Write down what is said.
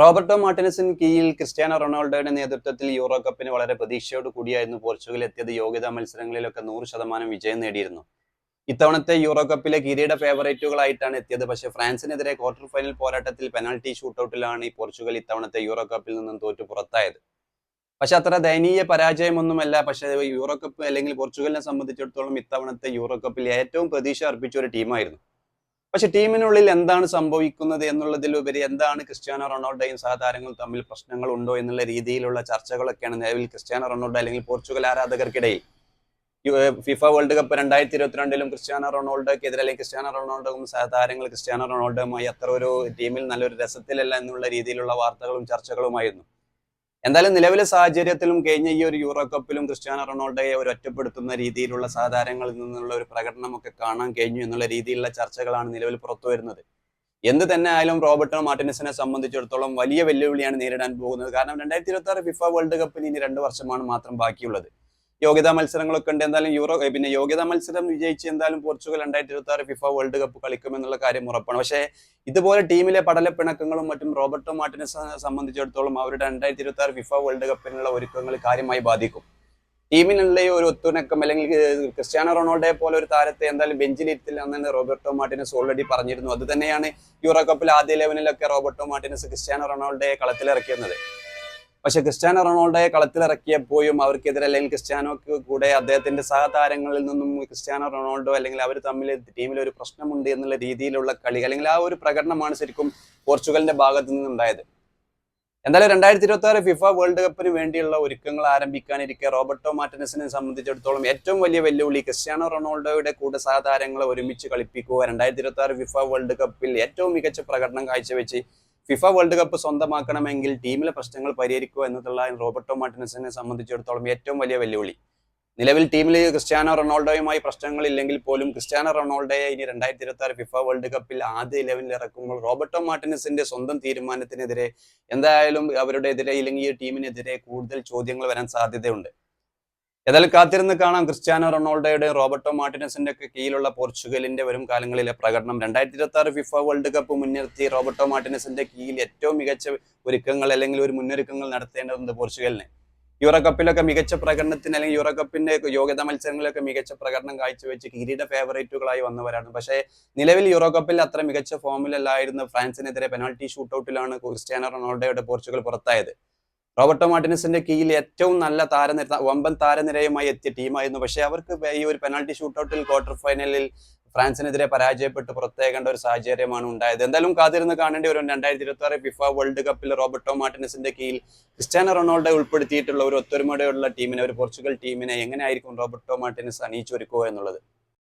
Roberto മാർട്ടിനസിന് കീഴിൽ Cristiano റൊണാൾഡോയുടെ നേതൃത്വത്തിൽ യൂറോ കപ്പിന് വളരെ പ്രതീക്ഷയോട് കൂടിയായിരുന്നു പോർച്ചുഗൽ എത്തിയത്. യോഗ്യതാ മത്സരങ്ങളിലൊക്കെ നൂറ് ശതമാനം വിജയം നേടിയിരുന്നു. ഇത്തവണത്തെ യൂറോ കപ്പിലെ കിരീട ഫേവറേറ്റുകളായിട്ടാണ് എത്തിയത്. പക്ഷേ ഫ്രാൻസിനെതിരെ ക്വാർട്ടർ ഫൈനൽ പോരാട്ടത്തിൽ പെനാൽറ്റി ഷൂട്ടൌട്ടിലാണ് ഈ പോർച്ചുഗൽ ഇത്തവണത്തെ യൂറോ കപ്പിൽ നിന്നും തോറ്റു പുറത്തായത്. പക്ഷെ അത്ര ദയനീയ പരാജയമൊന്നുമല്ല. പക്ഷെ യൂറോ കപ്പ് അല്ലെങ്കിൽ പോർച്ചുഗലിനെ സംബന്ധിച്ചിടത്തോളം ഇത്തവണത്തെ യൂറോ കപ്പിൽ ഏറ്റവും പ്രതീക്ഷ അർപ്പിച്ച ഒരു ടീമായിരുന്നു. പക്ഷെ ടീമിനുള്ളിൽ എന്താണ് സംഭവിക്കുന്നത് എന്നുള്ളതിലുപരി എന്താണ് ക്രിസ്ത്യാനോ റൊണാൾഡോയും സഹതാരങ്ങളും തമ്മിൽ പ്രശ്നങ്ങൾ ഉണ്ടോ എന്നുള്ള രീതിയിലുള്ള ചർച്ചകളൊക്കെയാണ് നിലവിൽ ക്രിസ്ത്യാനോ റൊണാൾഡോ അല്ലെങ്കിൽ പോർച്ചുഗൽ ആരാധകർക്കിടയിൽ. ഫിഫ വേൾഡ് കപ്പ് രണ്ടായിരത്തി ഇരുപത്തിരണ്ടിലും ക്രിസ്ത്യാനോ റൊണാൾഡോക്കെതിരെ അല്ലെങ്കിൽ ക്രിസ്ത്യാനോ റൊണാൾഡോയും സഹതാരങ്ങൾ ക്രിസ്ത്യാനോ റൊണാൾഡോയുമായി അത്ര ഒരു ടീമിൽ നല്ലൊരു രസത്തിലല്ല എന്നുള്ള രീതിയിലുള്ള വാർത്തകളും ചർച്ചകളുമായിരുന്നു. എന്തായാലും നിലവിലെ സാഹചര്യത്തിലും കഴിഞ്ഞ ഈ ഒരു യൂറോ കപ്പിലും ക്രിസ്ത്യാനോ റൊണാൾഡോയെ ഒരു ഒറ്റപ്പെടുത്തുന്ന രീതിയിലുള്ള സാധാരണങ്ങളിൽ നിന്നുള്ള ഒരു പ്രകടനമൊക്കെ കാണാൻ കഴിഞ്ഞു എന്നുള്ള രീതിയിലുള്ള ചർച്ചകളാണ് നിലവിൽ പുറത്തു വരുന്നത്. എന്ത് തന്നെ ആയാലും റോബർട്ടോ മാർട്ടിനസിനെ സംബന്ധിച്ചിടത്തോളം വലിയ വെല്ലുവിളിയാണ് നേരിടാൻ പോകുന്നത്. കാരണം രണ്ടായിരത്തി ഇരുപത്തി ആറ് ഫിഫ വേൾഡ് കപ്പിന് ഇനി രണ്ട് വർഷമാണ് മാത്രം ബാക്കിയുള്ളത്. യോഗ്യതാ മത്സരങ്ങളൊക്കെ ഉണ്ട്. എന്തായാലും യൂറോ പിന്നെ യോഗ്യതാ മത്സരം വിജയിച്ച് എന്തായാലും പോർച്ചുഗൽ രണ്ടായിരത്തി ഇരുപത്തി ആറ് ഫിഫ വേൾഡ് കപ്പ് കളിക്കും എന്നുള്ള കാര്യം ഉറപ്പാണ്. പക്ഷേ ഇതുപോലെ ടീമിലെ പടലപ്പിണക്കങ്ങളും മറ്റും റോബർട്ടോ മാർട്ടിനെ സംബന്ധിച്ചിടത്തോളം അവരുടെ രണ്ടായിരത്തി ഇരുപത്തി ആറ് ഫിഫ വേൾഡ് കപ്പിനുള്ള ഒരുക്കങ്ങൾ കാര്യമായി ബാധിക്കും. ടീമിനുള്ള ഒരു ഒത്തുണക്കം അല്ലെങ്കിൽ ക്രിസ്ത്യാനോ റൊണാൾഡോയെ പോലെ ഒരു താരത്തെ എന്തായാലും ബെഞ്ചിലിരുത്തില്ല എന്ന് തന്നെ റോബർട്ടോ മാർട്ടിനസ് ഓൾറെഡി പറഞ്ഞിരുന്നു. അത് തന്നെയാണ് യൂറോ കപ്പിൽ ആദ്യ ലെവനിലൊക്കെ റോബർട്ടോ മാർട്ടിനസ് ക്രിസ്ത്യാനോ റൊണാൾഡോയെ കളത്തിലിറക്കിയിരുന്നത്. പക്ഷെ ക്രിസ്ത്യാനോ റൊണാൾഡോയെ കളത്തിലിറക്കിയപ്പോഴും അവർക്കെതിരെ അല്ലെങ്കിൽ ക്രിസ്ത്യാനോക്ക് കൂടെ അദ്ദേഹത്തിന്റെ സഹതാരങ്ങളിൽ നിന്നും ക്രിസ്ത്യാനോ റൊണാൾഡോ അല്ലെങ്കിൽ അവർ തമ്മിൽ ടീമിൽ ഒരു പ്രശ്നമുണ്ട് എന്നുള്ള രീതിയിലുള്ള കളി അല്ലെങ്കിൽ ആ ഒരു പ്രകടനമാണ് ശരിക്കും പോർച്ചുഗലിന്റെ ഭാഗത്തു നിന്നുണ്ടായത്. എന്തായാലും രണ്ടായിരത്തി ഇരുപത്തി ആറ് ഫിഫ വേൾഡ് കപ്പിന് വേണ്ടിയുള്ള ഒരുക്കങ്ങൾ ആരംഭിക്കാനിരിക്കെ റോബർട്ടോ മാർട്ടിനസിനെ സംബന്ധിച്ചിടത്തോളം ഏറ്റവും വലിയ വെല്ലുവിളി ക്രിസ്ത്യാനോ റൊണാൾഡോയുടെ കൂടെ സഹതാരങ്ങളെ ഒരുമിച്ച് കളിപ്പിക്കുക. രണ്ടായിരത്തി ഇരുപത്തി ആറ് ഫിഫ വേൾഡ് കപ്പിൽ ഏറ്റവും മികച്ച പ്രകടനം കാഴ്ചവെച്ച് ഫിഫ വേൾഡ് കപ്പ് സ്വന്തമാക്കണമെങ്കിൽ ടീമിലെ പ്രശ്നങ്ങൾ പരിഹരിക്കുക എന്നതുള്ള റോബർട്ടോ മാർട്ടിനസിനെ സംബന്ധിച്ചിടത്തോളം ഏറ്റവും വലിയ വെല്ലുവിളി. നിലവിൽ ടീമിൽ ക്രിസ്ത്യാനോ റൊണാൾഡോയുമായി പ്രശ്നങ്ങൾ ഇല്ലെങ്കിൽ പോലും ക്രിസ്ത്യാനോ റൊണാൾഡോയെ ഇനി രണ്ടായിരത്തി ഇരുപത്തി ആറ് ഫിഫ വേൾഡ് കപ്പിൽ ആദ്യ ഇലവനിൽ ഇറക്കുമ്പോൾ റോബർട്ടോ മാർട്ടിനസിന്റെ സ്വന്തം തീരുമാനത്തിനെതിരെ എന്തായാലും അവരുടെ എതിരെ ഇല്ലെങ്കിൽ ഈ ടീമിനെതിരെ കൂടുതൽ ചോദ്യങ്ങൾ വരാൻ സാധ്യതയുണ്ട്. ഏതായാലും കാത്തിരുന്ന് കാണാം. ക്രിസ്ത്യാനോ റൊണാൾഡോയുടെയും റോബർട്ടോ മാർട്ടിനസിന്റെ ഒക്കെ കീഴിലുള്ള പോർച്ചുഗലിന്റെ വരും കാലങ്ങളിലെ പ്രകടനം. രണ്ടായിരത്തി ഇരുപത്തി ആറ് ഫിഫ വേൾഡ് കപ്പ് മുൻനിർത്തി റോബർട്ടോ മാർട്ടിനസിന്റെ കീഴിൽ ഏറ്റവും മികച്ച ഒരുക്കങ്ങൾ അല്ലെങ്കിൽ ഒരു മുന്നൊരുക്കങ്ങൾ നടത്തേണ്ടതുണ്ട് പോർച്ചുഗലിന്. യൂറോ കപ്പിലൊക്കെ മികച്ച പ്രകടനത്തിന് അല്ലെങ്കിൽ യൂറോ കപ്പിന്റെ യോഗ്യതാ മത്സരങ്ങളിലൊക്കെ മികച്ച പ്രകടനം കാഴ്ചവെച്ച് കിരീട ഫേവറേറ്റുകളായി വന്നവരാണ്. പക്ഷേ നിലവിൽ യൂറോ കപ്പിൽ അത്ര മികച്ച ഫോമിലല്ലായിരുന്നു ഫ്രാൻസിനെതിരെ പെനാൾട്ടി ഷൂട്ടൌട്ടിലാണ് ക്രിസ്ത്യാനോ റൊണാൾഡോയുടെ പോർച്ചുഗൽ പുറത്തായത്. റോബർട്ടോ മാർട്ടിനസിന്റെ കീഴിൽ ഏറ്റവും നല്ല താരനിര വമ്പൻ താരനിരയുമായി എത്തിയ ടീമായിരുന്നു. പക്ഷേ അവർക്ക് ഈ ഒരു പെനാൾട്ടി ഷൂട്ടൗട്ടിൽ ക്വാർട്ടർ ഫൈനലിൽ ഫ്രാൻസിനെതിരെ പരാജയപ്പെട്ട്. പുറത്തേക്കേണ്ട ഒരു സാഹചര്യമാണ് ഉണ്ടായത്. എന്തായാലും കാത്തിരുന്ന് കാണേണ്ടി വരും. രണ്ടായിരത്തി ഇരുപത്തി ആറ് ഫിഫ വേൾഡ് കപ്പിൽ റോബർട്ടോ മാർട്ടിനസിന്റെ കീഴിൽ ക്രിസ്റ്റ്യാനോ റൊണാൾഡോ ഉൾപ്പെടുത്തിയിട്ടുള്ള ഒരു ഒത്തൊരുമയോടെയുള്ള ടീമിനെ ഒരു പോർച്ചുഗൽ ടീമിനെ എങ്ങനെയായിരിക്കും റോബർട്ടോ മാർട്ടിനസ് അണിയിച്ചൊരുക്കുക എന്നുള്ളത്?